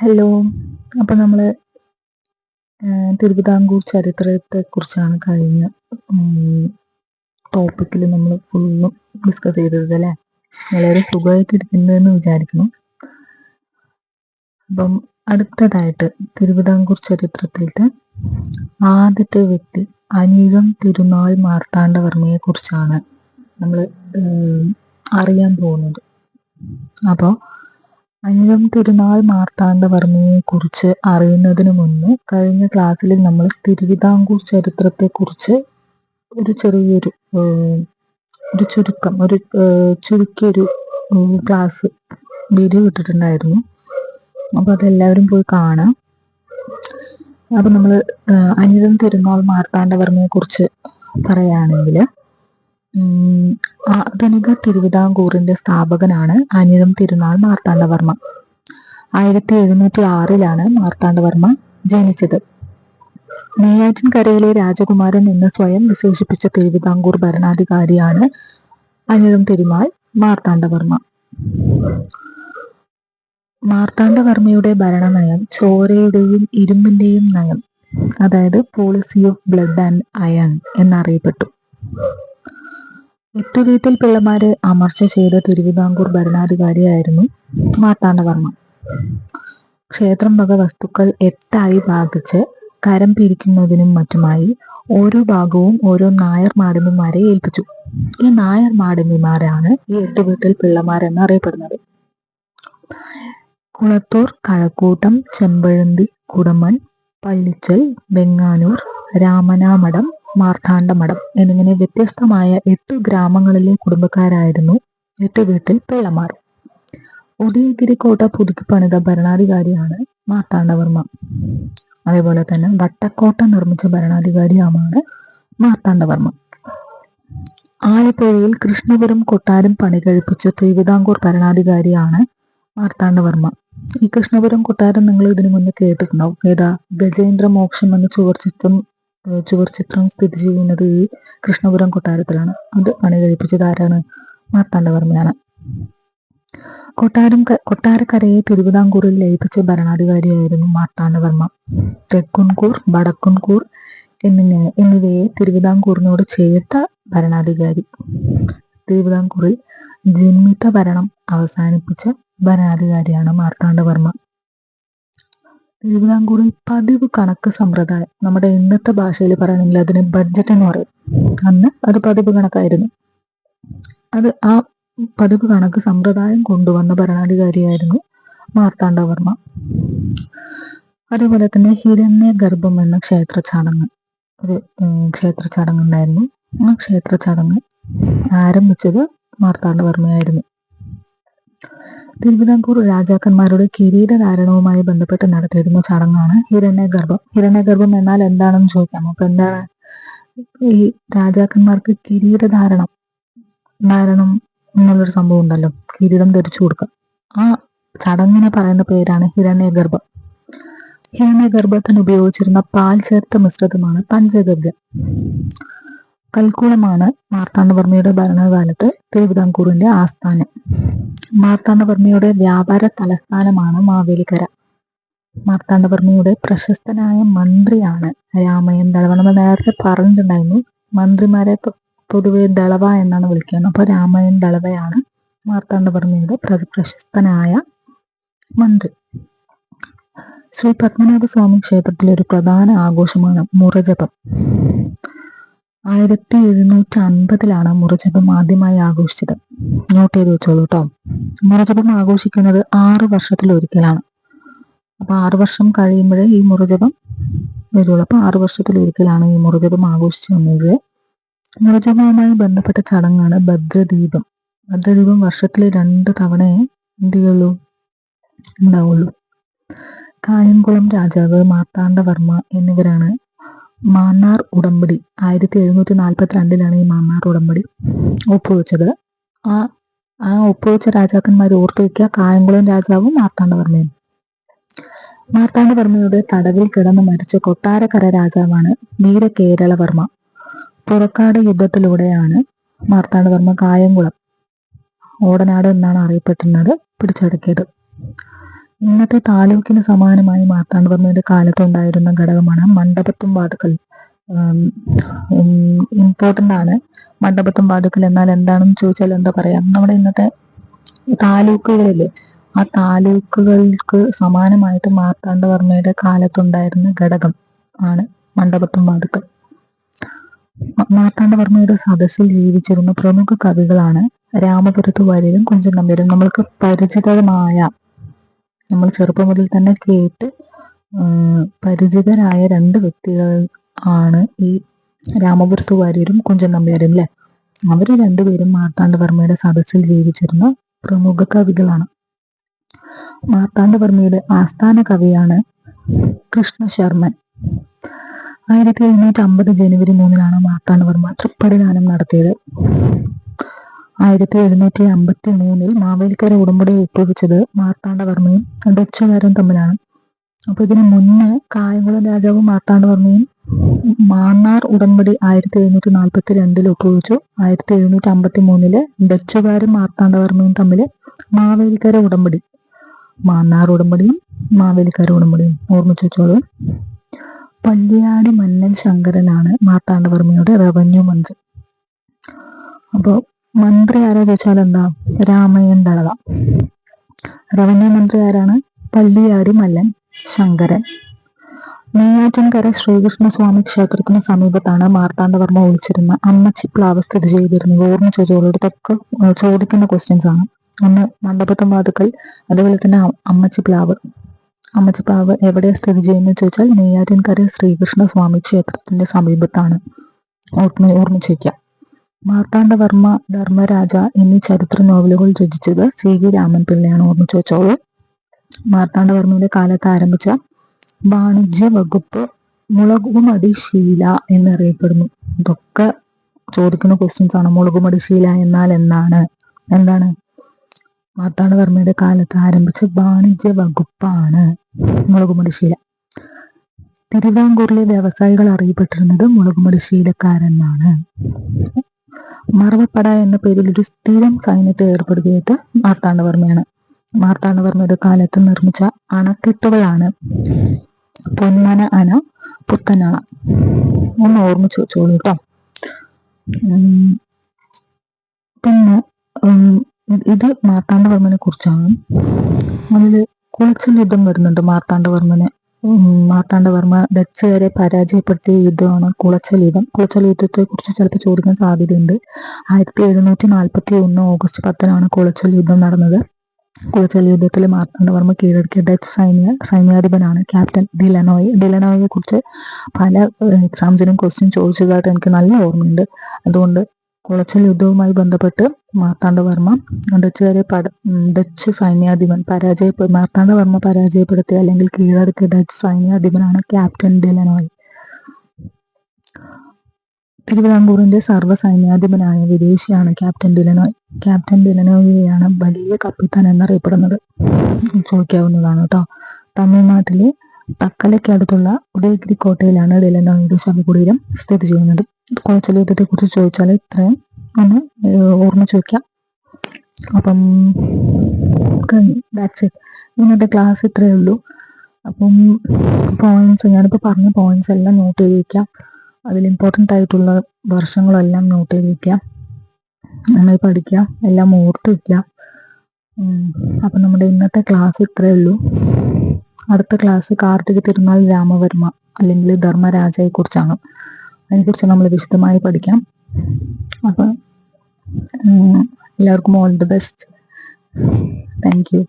Hello. അപ്പോൾ നമ്മൾ തിരുവിതാംകൂർ ചരിത്രത്തെക്കുറിച്ചാണ് കഴിഞ്ഞ ടോപ്പിക്കിൽ നമ്മൾ ഫുള്ളും ഡിസ്കസ് ചെയ്തത് അല്ലേ? വളരെ സുഖമായിട്ടിരിക്കുന്നുവെന്ന് വിചാരിക്കുന്നു. അപ്പം അടുത്തതായിട്ട് തിരുവിതാംകൂർ ചരിത്രത്തിലത്തെ ആദ്യത്തെ വ്യക്തി അനിഴം തിരുനാൾ മാർത്താണ്ഡവർമ്മയെ കുറിച്ചാണ് നമ്മൾ അറിയാൻ പോകുന്നത്. അപ്പോൾ അനിഴം തിരുനാൾ മാർത്താണ്ഡവർമ്മയെ കുറിച്ച് അറിയുന്നതിന് മുന്നേ കഴിഞ്ഞ ക്ലാസ്സിൽ നമ്മൾ തിരുവിതാംകൂർ ചരിത്രത്തെക്കുറിച്ച് ഒരു ചെറിയൊരു ഒരു ചുരുക്കം ഒരു ചുരുക്കിയൊരു ക്ലാസ് വീഡിയോ ഇട്ടിട്ടുണ്ടായിരുന്നു. അപ്പോൾ അതെല്ലാവരും പോയി കാണാം. അപ്പോൾ നമ്മൾ അനിഴം തിരുനാൾ മാർത്താണ്ഡവർമ്മയെ കുറിച്ച് പറയുകയാണെങ്കിൽ ആധുനിക തിരുവിതാംകൂറിന്റെ സ്ഥാപകനാണ് അനിഴം തിരുനാൾ മാർത്താണ്ഡവർമ്മ. ആയിരത്തി എഴുന്നൂറ്റി ആറിലാണ് മാർത്താണ്ഡവർമ്മ ജനിച്ചത്. നെയ്യാറ്റിൻകരയിലെ രാജകുമാരൻ എന്ന് സ്വയം വിശേഷിപ്പിച്ച തിരുവിതാംകൂർ ഭരണാധികാരിയാണ് അനിഴം തിരുനാൾ മാർത്താണ്ഡവർമ്മ. മാർത്താണ്ഡവർമ്മയുടെ ഭരണനയം ചോരയുടെയും ഇരുമ്പിന്റെയും നയം അതായത് policy of blood and iron എന്നറിയപ്പെട്ടു. എട്ടുവീട്ടിൽ പിള്ളമാരെ അമർച്ച ചെയ്ത തിരുവിതാംകൂർ ഭരണാധികാരിയായിരുന്നു മാർത്താണ്ഡവർമ്മ. ക്ഷേത്രം വക വസ്തുക്കൾ എട്ടായി ഭാഗിച്ച് കരം പിരിക്കുന്നതിനും മറ്റുമായി ഓരോ ഭാഗവും ഓരോ നായർ മാടമ്പിമാരെ ഏൽപ്പിച്ചു. ഈ നായർ മാടമ്പിമാരാണ് ഈ എട്ടുവീട്ടിൽ പിള്ളമാരെന്ന് അറിയപ്പെടുന്നത്. കുളത്തൂർ കഴക്കൂട്ടം ചെമ്പഴന്തി കുടമൺ പള്ളിച്ചൽ വെങ്ങാനൂർ രാമനാമഠം മാർത്താണ്ഡമഠം എന്നിങ്ങനെ വ്യത്യസ്തമായ എട്ടു ഗ്രാമങ്ങളിലെ കുടുംബക്കാരായിരുന്നു എട്ടു വീട്ടിൽ പിള്ളമാർ. ഉദയഗിരി കോട്ട പുതുക്കി പണിത ഭരണാധികാരിയാണ് മാർത്താണ്ഡവർമ്മ. അതേപോലെ തന്നെ വട്ടക്കോട്ട നിർമ്മിച്ച ഭരണാധികാരിയുമാണ് മാർത്താണ്ഡവർമ്മ. ആലപ്പുഴയിൽ കൃഷ്ണപുരം കൊട്ടാരം പണി കഴിപ്പിച്ച തിരുവിതാംകൂർ ഭരണാധികാരിയാണ് മാർത്താണ്ഡവർമ്മ. ഈ കൃഷ്ണപുരം കൊട്ടാരം നിങ്ങൾ ഇതിനു മുന്നേ കേട്ടിട്ടുണ്ടാവും. ഏതാ ഗജേന്ദ്ര മോക്ഷം എന്ന ചുവർച്ചിത്രം ചുവർച്ചിത്രം സ്ഥിതി ചെയ്യുന്നത് ഈ കൃഷ്ണപുരം കൊട്ടാരത്തിലാണ്. അത് പണി കഴിപ്പിച്ചത് ആരാണ് മാർത്താണ്ഡവർമ്മയാണ് കൊട്ടാരം കൊട്ടാരക്കരയെ തിരുവിതാംകൂറിൽ ലയിപ്പിച്ച ഭരണാധികാരിയായിരുന്നു മാർത്താണ്ഡവർമ്മ തെക്കുൻകൂർ വടക്കുൻകൂർ എന്നിങ്ങനെ എന്നിവയെ തിരുവിതാംകൂറിനോട് ചേർത്ത ഭരണാധികാരി. തിരുവിതാംകൂറിൽ ജന്മിത്ത ഭരണം അവസാനിപ്പിച്ച ഭരണാധികാരിയാണ് മാർത്താണ്ഡവർമ്മ തിരുവിതാംകൂറിൽ പതിവ് കണക്ക് സമ്പ്രദായം. നമ്മുടെ ഇന്നത്തെ ഭാഷയിൽ പറയണമെങ്കിൽ അതിന് ബഡ്ജറ്റ് എന്ന് പറയും. അന്ന് അത് പതിവ് കണക്കായിരുന്നു. അത് ആ പതിവ് കണക്ക് സമ്പ്രദായം കൊണ്ടുവന്ന ഭരണാധികാരിയായിരുന്നു മാർത്താണ്ഡവർമ്മ. അതേപോലെ തന്നെ ഹിരണ്യ ഗർഭം എന്ന ക്ഷേത്ര ചടങ്ങ് ഒരു ക്ഷേത്ര ചടങ്ങ് ഉണ്ടായിരുന്നു ആ ക്ഷേത്ര ചടങ്ങ് ആരംഭിച്ചത് മാർത്താണ്ഡവർമ്മയായിരുന്നു. തിരുവിതാംകൂർ രാജാക്കന്മാരുടെ കിരീടധാരണവുമായി ബന്ധപ്പെട്ട് നടത്തിയിരുന്ന ചടങ്ങാണ് ഹിരണ്യഗർഭം. ഹിരണ്യഗർഭം എന്നാൽ എന്താണെന്ന് ചോദിക്കാം. അപ്പൊ എന്താണ്? ഈ രാജാക്കന്മാർക്ക് കിരീടധാരണം ധാരണം എന്നുള്ളൊരു സംഭവം ഉണ്ടല്ലോ. കിരീടം ധരിച്ചു കൊടുക്കുക. ആ ചടങ്ങിനെ പറയുന്ന പേരാണ് ഹിരണ്യഗർഭം. ഹിരണ്യഗർഭത്തിന് ഉപയോഗിച്ചിരുന്ന പാൽ ചേർത്ത മിശ്രിതമാണ് പഞ്ചഗവ്യം. കൽക്കുളമാണ് മാർത്താണ്ഡവർമ്മയുടെ ഭരണകാലത്ത് തിരുവിതാംകൂറിന്റെ ആസ്ഥാനം. മാർത്താണ്ഡവർമ്മയുടെ വ്യാപാര തലസ്ഥാനമാണ് മാവേലിക്കര. മാർത്താണ്ഡവർമ്മയുടെ പ്രശസ്തനായ മന്ത്രിയാണ് രാമയൻ ദളവ നമ്മൾ നേരത്തെ പറഞ്ഞിട്ടുണ്ടായിരുന്നു മന്ത്രിമാരെ പൊതുവെ ദളവ എന്നാണ് വിളിക്കുന്നത്. അപ്പോൾ രാമയൻ ദളവയാണ് മാർത്താണ്ഡവർമ്മയുടെ പ്രശസ്തനായ മന്ത്രി. ശ്രീ പത്മനാഭ സ്വാമി ക്ഷേത്രത്തിലെ ഒരു പ്രധാന ആഘോഷമാണ് മുറജപം. ആയിരത്തി എഴുന്നൂറ്റി അൻപതിലാണ് മുറജപം ആദ്യമായി ആഘോഷിച്ചത്. നോട്ട് ചെയ്ത് വെച്ചോളൂ കേട്ടോ മുറജപം ആഘോഷിക്കുന്നത് ആറ് വർഷത്തിലൊരിക്കലാണ്. അപ്പൊ ആറ് വർഷം കഴിയുമ്പോഴേ ഈ മുറജപം വരുള്ളൂ. അപ്പൊ ആറ് വർഷത്തിലൊരിക്കലാണ് ഈ മുറജപം ആഘോഷിച്ചു വന്നത്. മുറജപവുമായി ബന്ധപ്പെട്ട ചടങ്ങാണ് ഭദ്രദീപം. ഭദ്രദീപം വർഷത്തിലെ രണ്ട് തവണയെ എന്ത് ചെയ്യുള്ളൂ? ഉണ്ടാവുള്ളൂ. കായംകുളം രാജാവ് മാർത്താണ്ഡവർമ്മ എന്നിവരാണ് മാന്നാർ ഉടമ്പടി. ആയിരത്തി എഴുന്നൂറ്റി നാൽപ്പത്തി രണ്ടിലാണ് ഈ മാന്നാർ ഉടമ്പടി ഒപ്പുവെച്ചത്. ആ ആ ഒപ്പുവെച്ച രാജാക്കന്മാർ ഓർത്തു വയ്ക്കുക കായംകുളം രാജാവും മാർത്താണ്ഡവർമ്മയും. മാർത്താണ്ഡവർമ്മയുടെ തടവിൽ കിടന്ന് മരിച്ച കൊട്ടാരക്കര രാജാവാണ് വീരകേരളവർമ്മ പുറക്കാട് യുദ്ധത്തിലൂടെയാണ് മാർത്താണ്ഡവർമ്മ കായംകുളം ഓടനാട് എന്നാണ് അറിയപ്പെട്ടിരുന്നത് പിടിച്ചടക്കിയത്. ഇന്നത്തെ താലൂക്കിന് സമാനമായി മാർത്താണ്ഡവർമ്മയുടെ കാലത്തുണ്ടായിരുന്ന ഘടകമാണ് മണ്ഡപത്തും വാതുക്കൽ. ഇമ്പോർട്ടന്റ് ആണ്. മണ്ഡപത്തും വാതുക്കൽ എന്നാൽ എന്താണെന്ന് ചോദിച്ചാൽ എന്താ പറയാ? നമ്മുടെ ഇന്നത്തെ താലൂക്കുകളിൽ ആ താലൂക്കുകൾക്ക് സമാനമായിട്ട് മാർത്താണ്ഡവർമ്മയുടെ കാലത്തുണ്ടായിരുന്ന ഘടകം ആണ് മണ്ഡപത്തും വാതുക്കൽ. മാർത്താണ്ഡവർമ്മയുടെ സദസ്സിൽ ജീവിച്ചിരുന്ന പ്രമുഖ കവികളാണ് രാമപുരത്ത് വാര്യരും കുഞ്ചൻ നമ്പ്യാരും. നമ്മൾക്ക് പരിചിതമായ നമ്മൾ ചെറുപ്പം മുതൽ തന്നെ കേട്ട് പരിചിതരായ രണ്ട് വ്യക്തികൾ ആണ് ഈ രാമപുരത്ത് വാര്യരും കുഞ്ചൻ നമ്പ്യാരും അല്ലെ അവർ രണ്ടുപേരും മാർത്താണ്ഡവർമ്മയുടെ സദസ്സിൽ ജീവിച്ചിരുന്ന പ്രമുഖ കവികളാണ്. മാർത്താണ്ഡവർമ്മയുടെ ആസ്ഥാന കവിയാണ് കൃഷ്ണശർമ്മൻ ആയിരത്തി എഴുന്നൂറ്റി അമ്പത് ജനുവരി മൂന്നിനാണ് മാർത്താണ്ഡവർമ്മ തൃപ്പടിദാനം നടത്തിയത്. ആയിരത്തി എഴുന്നൂറ്റി അമ്പത്തി മൂന്നിൽ മാവേലിക്കര ഉടമ്പടി ഒപ്പുവെച്ചത് മാർത്താണ്ഡവർമ്മയും ഡച്ചുകാരും തമ്മിലാണ്. അപ്പൊ ഇതിന് മുന്നേ കായംകുളം രാജാവും മാർത്താണ്ഡവർമ്മയും മാന്നാർ ഉടമ്പടി ആയിരത്തി എഴുന്നൂറ്റി നാൽപ്പത്തി രണ്ടിൽ ഒപ്പുവെച്ചു. ആയിരത്തി എഴുന്നൂറ്റി അമ്പത്തി മൂന്നിൽ ഡച്ചുകാരും മാർത്താണ്ഡവർമ്മയും തമ്മിൽ മാവേലിക്കര ഉടമ്പടി. മാന്നാർ ഉടമ്പടിയും മാവേലിക്കര ഉടമ്പടിയും ഓർമ്മിച്ചു വെച്ചോളൂ. പള്ളിയാട് മന്നൻ ശങ്കരനാണ് മാർത്താണ്ഡവർമ്മയുടെ റവന്യൂ മന്ത്രി. അപ്പോൾ മന്ത്രി ആരാ ചോദിച്ചാൽ എന്താ രാമയ്യൻ ദളവ റവന്യൂ മന്ത്രി ആരാണ്? പള്ളിയാടി മല്ലൻ ശങ്കരൻ. നെയ്യാറ്റിൻകര ശ്രീകൃഷ്ണസ്വാമി ക്ഷേത്രത്തിന് സമീപത്താണ് മാർത്താണ്ഡവർമ്മ ഒളിച്ചിരുന്ന അമ്മച്ചിപ്ലാവ് സ്ഥിതി ചെയ്തിരുന്നത്. ഓർമ്മ ചോദിച്ചോളൂ ഇതൊക്കെ ചോദിക്കുന്ന ക്വസ്റ്റ്യൻസ് ആണ്. ഒന്ന് മണ്ഡപത്തും വാതുക്കൽ അതുപോലെ തന്നെ അമ്മച്ചിപ്ലാവ് അമ്മച്ചിപ്ലാവ് എവിടെ സ്ഥിതി ചെയ്യുന്നത് ചോദിച്ചാൽ നെയ്യാറ്റിൻകര ശ്രീകൃഷ്ണ സ്വാമി ക്ഷേത്രത്തിന്റെ സമീപത്താണ്. ഓർമ്മ ഓർമ്മിച്ച് മാർത്താണ്ഡവർമ്മ ധർമ്മരാജ എന്നീ ചരിത്ര നോവലുകൾ രചിച്ചത് സി വി രാമൻ പിള്ളയാണ്. ഓർമ്മിച്ചു വെച്ചോളൂ. മാർത്താണ്ഡവർമ്മയുടെ കാലത്ത് ആരംഭിച്ച വാണിജ്യ വകുപ്പ് മുളകുമടി ശീല എന്നറിയപ്പെടുന്നു. ഇതൊക്കെ ചോദിക്കുന്ന ക്വസ്റ്റ്യൻസ് ആണ്. മുളകുമടി ശീല എന്നാൽ എന്നാണ്? എന്താണ്? മാർത്താണ്ഡവർമ്മയുടെ കാലത്ത് ആരംഭിച്ച വാണിജ്യ വകുപ്പാണ് മുളകുമടി ശീല. തിരുവിതാംകൂറിലെ വ്യവസായികൾ അറിയപ്പെട്ടിരുന്നത് മുളകുമടി ശീലക്കാരെന്നാണ് മറവപ്പട എന്ന പേരിൽ ഒരു സ്ഥിരം സൈന്യത്തെ ഏർപ്പെടുത്തിയിട്ട് മാർത്താണ്ഡവർമ്മയാണ്. മാർത്താണ്ഡവർമ്മയുടെ കാലത്ത് നിർമ്മിച്ച അണക്കെട്ടുകളാണ്. പൊന്മന അണ പുത്തനണ ഒന്ന് ഓർമ്മിച്ച് വെച്ചോളൂ കേട്ടോ. പിന്നെ ഇത് മാർത്താണ്ഡവർമ്മനെ കുറിച്ചാണ്. അതിൽ കുളച്ചിൽ യുദ്ധം വരുന്നുണ്ട് മാർത്താണ്ഡവർമ്മനെ. മാർത്താണ്ഡവർമ്മ ഡച്ചുകാരെ പരാജയപ്പെടുത്തിയ യുദ്ധമാണ് കുളച്ചൽ യുദ്ധം. കുളച്ചൽ യുദ്ധത്തെ കുറിച്ച് ചിലപ്പോൾ ചോദിക്കാൻ സാധ്യതയുണ്ട്. ആയിരത്തി എഴുന്നൂറ്റി നാൽപ്പത്തി ഒന്ന് ഓഗസ്റ്റ് പത്തിനാണ് കുളച്ചൽ യുദ്ധം നടന്നത്. കുളച്ചൽ യുദ്ധത്തിൽ മാർത്താണ്ഡവർമ്മ കീഴടക്കിയ ഡച്ച് സൈന്യ സൈന്യാധിപനാണ് ക്യാപ്റ്റൻ ഡിലനോയ്. ഡിലനോയെ കുറിച്ച് പല എക്സാംസിനും ക്വസ്റ്റ്യൻ ചോദിച്ചതായിട്ട് എനിക്ക് നല്ല ഓർമ്മയുണ്ട്. അതുകൊണ്ട് കുളച്ചൽ യുദ്ധവുമായി ബന്ധപ്പെട്ട് മാർത്താണ്ഡവർമ്മ ഡച്ചുകാരെ പട ഡച്ച് സൈന്യാധിപൻ പരാജയ മാർത്താണ്ഡവർമ്മ പരാജയപ്പെടുത്തിയ അല്ലെങ്കിൽ കീഴടക്കിയ ഡച്ച് സൈന്യാധിപനാണ് ക്യാപ്റ്റൻ ഡെലനോയ്. തിരുവിതാംകൂറിന്റെ സർവ സൈന്യാധിപനായ വിദേശിയാണ് ക്യാപ്റ്റൻ ഡിലനോയ്. ക്യാപ്റ്റൻ ഡിലനോയിയാണ് വലിയ കപ്പിത്താൻ എന്നറിയപ്പെടുന്നത്. ചോദിക്കാവുന്നതാണ് കേട്ടോ. തമിഴ്നാട്ടിലെ തക്കലയ്ക്കടുത്തുള്ള ഉദയഗിരി കോട്ടയിലാണ് ഡിലനോയുടെ ശവകുടീരം സ്ഥിതി ചെയ്യുന്നത്. കുളച്ചൽ യുദ്ധത്തെ കുറിച്ച് ചോദിച്ചാൽ ഇത്രയും. ഒന്ന് ഓർമ്മിച്ച് ചോദിക്കാം. അപ്പം ദാറ്റ്സ് ഇറ്റ് ഇന്നത്തെ ക്ലാസ് ഇത്രയേ ഉള്ളൂ. അപ്പം പോയിന്റ്സ് ഞാനിപ്പോൾ പറഞ്ഞ പോയിന്റ്സ് എല്ലാം നോട്ട് ചെയ്ത് വയ്ക്കാം അതിൽ ഇമ്പോർട്ടന്റ് ആയിട്ടുള്ള വർഷങ്ങളെല്ലാം നോട്ട് ചെയ്ത് വയ്ക്കാം നന്നായി പഠിക്കാം. എല്ലാം ഓർത്ത് വെക്കാം. അപ്പം നമ്മുടെ ഇന്നത്തെ ക്ലാസ് ഇത്രയേ ഉള്ളൂ. അടുത്ത ക്ലാസ് കാർത്തിക തിരുനാൾ രാമവർമ്മ അല്ലെങ്കിൽ ധർമ്മരാജയെക്കുറിച്ചാണ്. അതിനെക്കുറിച്ച് നമ്മൾ വിശദമായി പഠിക്കാം. അപ്പം എല്ലാവർക്കും all the best thank you